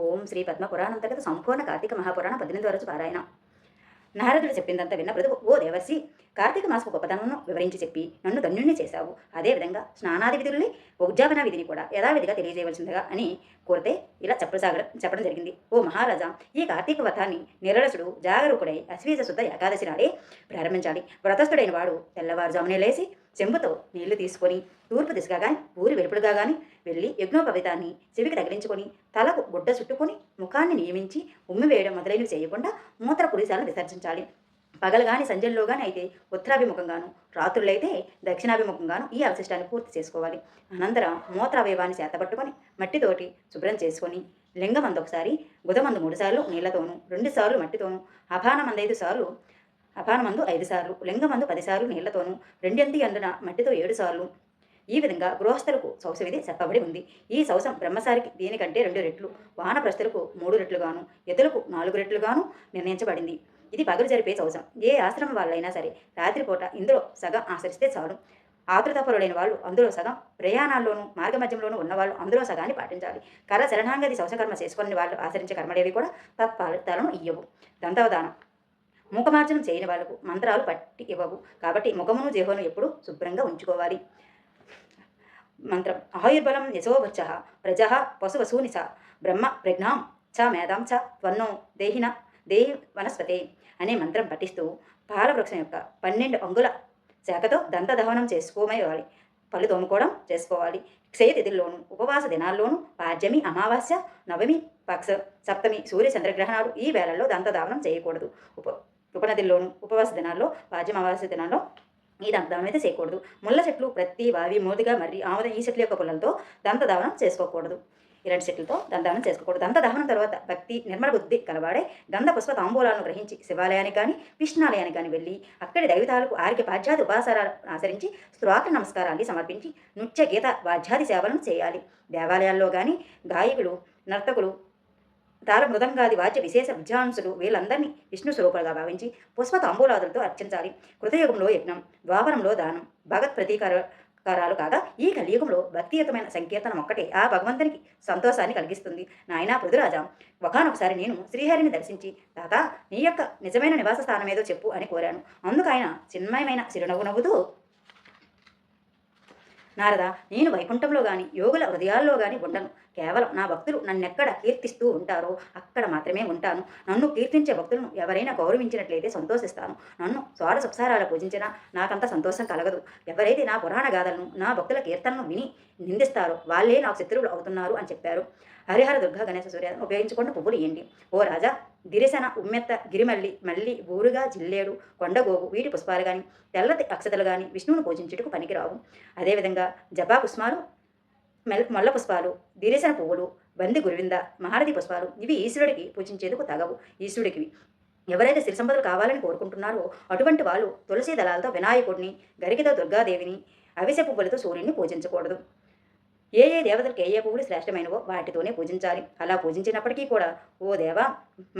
ఓం శ్రీ పద్మ పురాణంతర్గత సంపూర్ణ కార్తీక మహాపురాణ పద్దెనిమిది రోజు పారాయణం. నారదుడు చెప్పిందంతా విన్న బ్రతుకు ఓ దేవర్షి కార్తీక మాసపు గొప్పతనమును వివరించి చెప్పి నన్ను ధన్యుణ్ణి చేశావు. అదేవిధంగా స్నానాది విధుల్ని ఉజ్జాపన విధిని కూడా యథావిధిగా తెలియజేయవలసిందిగా అని కోరితే ఇలా చెప్పసాగడం చెప్పడం జరిగింది. ఓ మహారాజా ఈ కార్తీక వ్రతాన్ని నిరలసుడు జాగరూకుడై అశ్వీజ శుద్ధ ఏకాదశి నాడే ప్రారంభించాలి. వ్రతస్థుడైన వాడు తెల్లవారుజామునే లేచి చెంబుతో నీళ్ళు తీసుకొని తూర్పు దిశగా కానీ ఊరి వెలుపులుగా కానీ వెళ్ళి యజ్ఞోపవితాన్ని చెవికి తగిలించుకొని తలకు గుడ్డ చుట్టుకొని ముఖాన్ని నియమించి ఉమ్మి వేయడం మొదలైనవి చేయకుండా మూత్ర పురుషాలను విసర్జించాలి. పగలు కానీ సంజల్లో కానీ అయితే ఉత్తరాభిముఖంగాను రాత్రులైతే దక్షిణాభిముఖంగాను ఈ అవశిష్టాన్ని పూర్తి చేసుకోవాలి. అనంతరం మూత్రావయవాన్ని చేతపట్టుకొని మట్టితోటి శుభ్రం చేసుకొని లింగమందు ఒకసారి బుధమందు మూడు సార్లు నీళ్ళతోనూ రెండు సార్లు మట్టితోనూ అభానమందైదు ఐదు సార్లు అపానమందు ఐదు సార్లు లింగమందు పదిసార్లు నీళ్ళతోనూ రెండెంది అందున మట్టితో ఏడు సార్లు ఈ విధంగా గృహస్థులకు శౌసం చెప్పబడి ఉంది. ఈ శౌసం బ్రహ్మసారికి దీనికంటే రెండు రెట్లు వానప్రస్థులకు మూడు రెట్లుగాను ఎదులకు నాలుగు రెట్లుగాను నిర్ణయించబడింది. ఇది పగలు జరిపే శౌసం ఏ ఆశ్రమం వాళ్ళైనా సరే రాత్రిపూట ఇందులో సగం ఆచరిస్తే చాలు. ఆతృతపరులైన వాళ్ళు అందులో సగం ప్రయాణాల్లోనూ మార్గమధ్యంలోనూ ఉన్నవాళ్ళు అందులో సగాన్ని పాటించాలి. కర శరణాంగది శౌసకర్మ చేసుకుని వాళ్ళు ఆచరించే కర్మలేవి కూడా తత్ఫలితాలను ఇయ్యవు. దంతవదానం. ముఖమార్జనం చేయని వాళ్ళకు మంత్రాలు పట్టి ఇవ్వవు. కాబట్టి ముఖమును జీవను ఎప్పుడు శుభ్రంగా ఉంచుకోవాలి. మంత్రం. ఆయుర్బలం యశోవచ్చ ప్రజ పశువసూని చ బ్రహ్మ ప్రజ్ఞాం చ మేధాం చ త్వన్నో దేహిన దేహి వనస్పతే అనే మంత్రం పఠిస్తూ పాలవృక్షం యొక్క పన్నెండు అంగుల శాఖతో దంతదహనం చేసుకోమేవాలి. పళ్ళు తోముకోవడం చేసుకోవాలి. క్షయతిథుల్లోను ఉపవాస దినాల్లోనూ పాడ్యమి అమావాస్య నవమి పక్ష సప్తమి సూర్య చంద్రగ్రహణాలు ఈ వేళల్లో దంతదావనం చేయకూడదు. ఉప ఉపనదిలోను ఉపవాస దినాల్లో పాడ్యం అమావాస్య దినాల్లో ఈ దంతధావనం అయితే చేయకూడదు. ముళ్ళ చెట్లు ప్రతి వావి మోదుగా మరి ఆముదం ఈ చెట్ల యొక్క పుల్లలతో దంతధావనం చేసుకోకూడదు. ఇలాంటి చెట్లతో దంతధావనం చేసుకోకూడదు. దంతధావనం తర్వాత భక్తి నిర్మల బుద్ధి కలవాడే గంధ పుష్ప తాంబూలాలను గ్రహించి శివాలయానికి కానీ విష్ణాలయానికి కానీ వెళ్ళి అక్కడి దైవతాలకు ఆర్య పాశ్చాత్య ఉపాసారాలు ఆచరించి స్తోత్ర నమస్కారాన్ని సమర్పించి నృత్య గీత వాధ్యాది సేవలను చేయాలి. దేవాలయాల్లో కానీ గాయకులు నర్తకులు తాళ మృదంగాది వాద్య విశేష విద్వాంసులు వీళ్ళందరినీ విష్ణు స్వరూపులుగా భావించి పుష్ప తాంబూలాదులతో అర్చించాలి. కృతయుగంలో యజ్ఞం ద్వాపరంలో దానం భగత్ ప్రతీకార కారాలు కాగా ఈ కలియుగంలో భక్తియుతమైన సంకీర్తనం ఒక్కటే ఆ భగవంతునికి సంతోషాన్ని కలిగిస్తుంది. నాయనా పృథురాజా ఒకనొకసారి నేను శ్రీహరిని దర్శించి తాత నీ యొక్క నిజమైన నివాస స్థానం ఏదో చెప్పు అని కోరాను. అందుకు ఆయన చిన్మయమైన చిరునవ్వు నవ్వుతూ నారద నేను వైకుంఠంలో గాని యోగుల హృదయాల్లో గాని ఉండను. కేవలం నా భక్తులు నన్నెక్కడ కీర్తిస్తూ ఉంటారో అక్కడ మాత్రమే ఉంటాను. నన్ను కీర్తించే భక్తులను ఎవరైనా గౌరవించినట్లయితే సంతోషిస్తాను. నన్ను స్వార సంసారాలు పూజించినా నాకంత సంతోషం కలగదు. ఎవరైతే నా పురాణ గాథలను నా భక్తుల కీర్తనను విని నిందిస్తారో వాళ్ళే నాకు శత్రువులు అవుతున్నారు అని చెప్పారు. హరిహర దుర్గా గణేశ సూర్యాలను ఉపయోగించుకుంటూ పువ్వులు ఇయ్యండి ఓ రాజా దిరిసన ఉమ్మెత్త గిరిమల్లి మల్లి బూరుగా జిల్లేడు కొండగోగు వీటి పుష్పాలు కానీ తెల్లటి అక్షతలు కానీ విష్ణువును పూజించుటకు పనికిరావు. అదేవిధంగా జపా పుష్పాలు మెల్ మల్ల పుష్పాలు దిరిసన పువ్వులు బంది గురువింద మహారథి పుష్పాలు ఇవి ఈశ్వరుడికి పూజించేందుకు తగవు. ఈశ్వరుడికి ఎవరైతే సిరి సంపదలు కావాలని కోరుకుంటున్నారో అటువంటి వాళ్ళు తులసి దళాలతో వినాయకుడిని గరికితో దుర్గాదేవిని అవిసె పువ్వులతో సూర్యుడిని పూజించకూడదు. ఏ ఏ దేవతలకు ఏ ఏ పువ్వులు శ్రేష్టమైనవో వాటితోనే పూజించాలి. అలా పూజించినప్పటికీ కూడా ఓ దేవా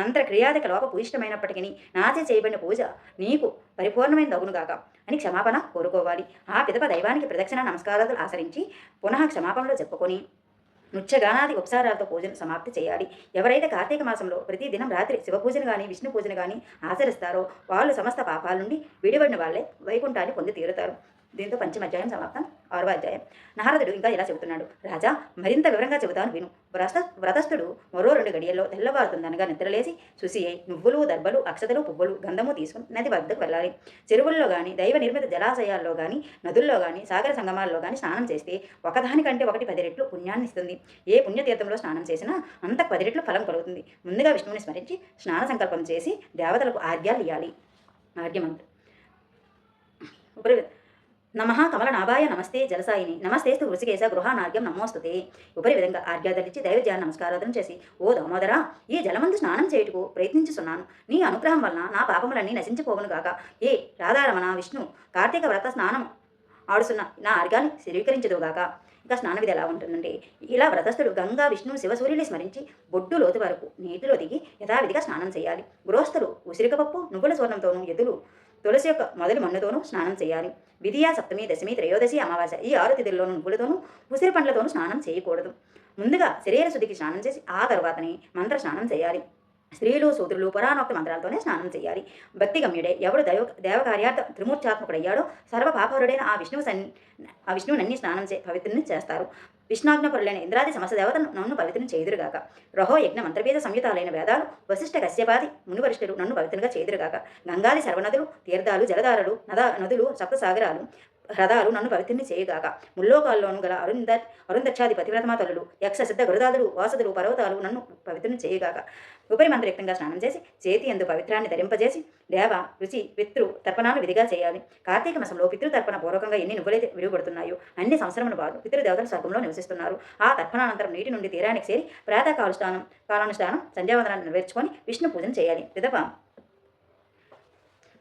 మంత్రక్రియాదిక లోప పూజిష్టమైనప్పటికీ నాచే చేయబడిన పూజ నీకు పరిపూర్ణమైన దగునుగాక అని క్షమాపణ కోరుకోవాలి. ఆ పిదప దైవానికి ప్రదక్షిణ నమస్కారాలు ఆచరించి పునః క్షమాపణలో చెప్పుకొని నృత్యగానాది ఉపసారాలతో పూజను సమాప్తి చేయాలి. ఎవరైతే కార్తీక మాసంలో ప్రతి దినం రాత్రి శివపూజను కానీ విష్ణు పూజను కానీ ఆచరిస్తారో వాళ్ళు సమస్త పాపాల నుండి విడిపడిన వాళ్ళే వైకుంఠాన్ని పొంది తీరుతారు. దీంతో పంచమ అధ్యాయం సమాప్తం. ఆరవ అధ్యాయం. నారదుడు ఇంకా ఇలా చెబుతున్నాడు. రాజా మరింత వివరంగా చెబుతాను విను. వ్రత వ్రతస్థుడు మరో రెండు గడియల్లో తెల్లవారుతుందనగా నిద్రలేసి శుసి అయి నువ్వులు దర్బలు అక్షతలు పువ్వులు గంధము తీసుకుని నది వద్దకు వెళ్ళాలి. చెరువుల్లో కానీ దైవ నిర్మిత జలాశయాల్లో కానీ నదుల్లో కానీ సాగర సంగమాల్లో కానీ స్నానం చేస్తే ఒకదానికంటే ఒకటి పది రెట్లు పుణ్యాన్ని ఇస్తుంది. ఏ పుణ్యతీర్థంలో స్నానం చేసినా అంత పది రెట్లు ఫలం కలుగుతుంది. ముందుగా విష్ణువుని స్మరించి స్నాన సంకల్పం చేసి దేవతలకు ఆర్గ్యాలు ఇవ్వాలి ఆర్గ్యమంత్రం ఉపరి నమ కమలనాభాయ నమస్తే జలసాయిని. నమస్తేస్తు వృషికేశ గృహానార్ఘ్యం నమోస్తుతే. ఉపరి విధంగా ఆర్గ్యాధరించి దైవజ్ఞాన నమస్కారాధన చేసి ఓ దామోదరా ఈ జలమందు స్నానం చేయుటకు ప్రయత్నించుచున్నాను. నీ అనుగ్రహం వలన నా పాపములన్నీ నశించిపోవును గాక. ఏ రాధారమణ విష్ణు కార్తీక వ్రత స్నానం ఆడుస్తున్న నా అర్ఘాన్ని స్వీకరించదుగాక ఇంకా స్నాన విధి ఎలా ఉంటుందండి ఇలా వ్రతస్థుడు గంగా విష్ణు శివసూర్యుని స్మరించి బొడ్డు లోతు వరకు నీటిలో దిగి యథావిధిగా స్నానం చేయాలి. గృహస్థులు ఉసిరికపప్పు నువ్వుల స్వర్ణంతోనూ ఎదులు తులసి యొక్క మొదటి మన్నుతోనూ స్నానం చేయాలి. విధియ సప్తమి దశమి త్రయోదశి అమావాస్య ఈ ఆరు తిథుల్లోనూ నువ్వులతోనూ ఉసిరి పండ్లతోనూ స్నానం చేయకూడదు. ముందుగా శరీర శుద్ధికి స్నానం చేసి ఆ తర్వాతనే మంత్ర స్నానం చేయాలి. స్త్రీలు సూత్రులు పురాణోక్త మంత్రాలతోనే స్నానం చేయాలి. భక్తిగమ్యుడే ఎవడు దైవ దేవకార్యార్థ త్రిమూర్ఛాత్మకుడయ్యాడో సర్వ పాపరుడైన ఆ విష్ణువు సన్ ఆ విష్ణువునన్ని స్నానం చే పవిత్రుని చేస్తారు. విష్ణాజ్ఞపరులైన ఇంద్రాది సమస్త దేవతను నన్ను పవిత్రం చేదురుగాక రహో యజ్ఞ మంత్రభేద సంయుతాలైన వేదాలు వశిష్ఠ కశ్యపాది మునివరిష్ఠులు నన్ను పవిత్రంగా చేదురుగాక గంగాది సర్వనదులు తీర్థాలు జలధారలు నద నదులు సప్తసాగరాలు రథాలు నన్ను పవిత్రుని చేయగాక. ముల్లోకాల్లోను గల అరుంద అరుందక్షాది పతివ్రతమాతలు యక్ష సిద్ధ గురుదాదులు వాసుదులు పర్వతాలు నన్ను పవిత్రుని చేయగాక. ఉపరి మంత్రయుక్తంగా స్నానం చేసి చేతి ఎందు పవిత్రాన్ని ధరింపజేసి దేవ రుచి పితృ తర్పణాలు విధిగా చేయాలి. కార్తీక మాసంలో పితృతర్పణ పూర్వకంగా ఎన్ని నువ్వులైతే విడువబడుతున్నాయో అన్ని సంవత్సరముల పాటు పితృదేవతలు స్వర్గంలో నివసిస్తున్నారు. ఆ తర్పణానంతరం నీటి నుండి తీరానికి చేరి ప్రాతకాల స్నానం కాలానుష్ఠానం సంధ్యావందనాన్ని నెరవేర్చుకొని విష్ణు పూజను చేయాలి. పిదప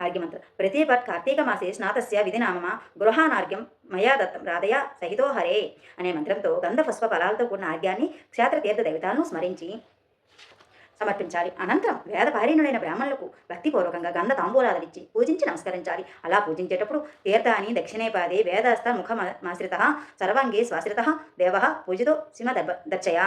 ఆర్గ్యమంత్ర ప్రతిపట్ కార్తీక మాసే స్నాతస్య విధినామ గృహానార్ఘ్యం మయా దత్తం రాధయ సహితో హరే అనే మంత్రంతో గంధపుష్ప ఫలాలతో కూడిన ఆర్గ్యాన్ని క్షేత్రతీర్థ దైవతాలను స్మరించి సమర్పించాలి అనంతరం వేదపారీణుడైన బ్రాహ్మణులకు భక్తిపూర్వకంగా గంధ తాంబూలాలనిచ్చి పూజించి నమస్కరించాలి అలా పూజించేటప్పుడు తీర్థాన్ని దక్షిణే పాదే వేదస్థ ముఖమాశ్రిత సర్వాంగే స్వాశ్రిత దేవ పూజితో సింహ దర్శయ।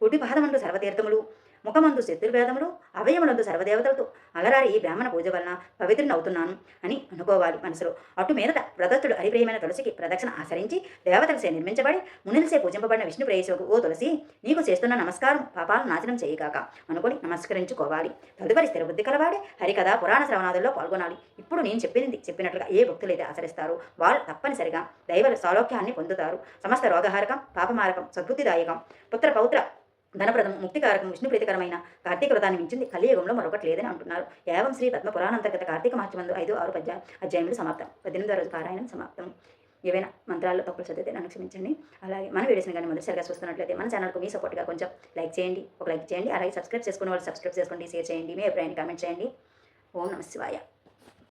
కుడి పాదమందు సర్వతీర్థములు ముఖమందు శత్రువేదములు అవయములందు సర్వదేవతలతో అలరారి ఈ బ్రాహ్మణ పూజ వలన పవిత్రునవుతున్నాను అని అనుకోవాలి మనసులో. అటు మీదట వ్రతస్థుడు హరిప్రియమైన తులసికి ప్రదక్షిణ ఆచరించి దేవతలసే నిర్మించబడి మునిలసే పూజింపబడిన విష్ణు ప్రేయసుకు ఓ తులసి నీకు చేస్తున్న నమస్కారం పాపాలను నాశనం చేయగాక అనుకుని నమస్కరించుకోవాలి. తదుపరి స్థిరబుద్ధి కలవాడే హరికథ పురాణ శ్రవణాదుల్లో పాల్గొనాలి. ఇప్పుడు నేను చెప్పింది చెప్పినట్లుగా ఏ భక్తులైతే ఆచరిస్తారో వాళ్ళు తప్పనిసరిగా దైవ సాలోక్యాన్ని పొందుతారు. సమస్త రోగహారకం పాపమారకం సద్బుద్ధిదాయకం పుత్ర పౌత్ర ధనప్రదం ముక్తికారకం విష్ణు ప్రీతికరమైన కార్తీక వ్రతాన్ని మించింది కలియుగంలో మరొకటి లేదని అంటున్నారు. ఏవం శ్రీ పద్మ పురాణాంతర్గత కార్తీక మహత్యమందు ఐదు ఆరు పద్య అధ్యాయములు సమాప్తం. పద్దెనిమిదో రోజు పారాయణం సమాప్తం. ఏవైనా మంత్రాల్లో తప్పులు చదివితే నన్ను క్షమించండి. అలాగే మన వీడియోస్ని కానీ మొదటిసారిగా చూస్తున్నట్లయితే మన ఛానల్కు మీ సపోర్ట్గా కొంచెం లైక్ చేయండి ఒక లైక్ చేయండి. అలాగే సబ్స్క్రైబ్ చేసుకున్న వాళ్ళు సబ్స్క్రైబ్ చేసుకోండి షేర్ చేయండి మీ అభిప్రాయాన్ని కామెంట్ చేయండి. ఓం నమ శివాయ.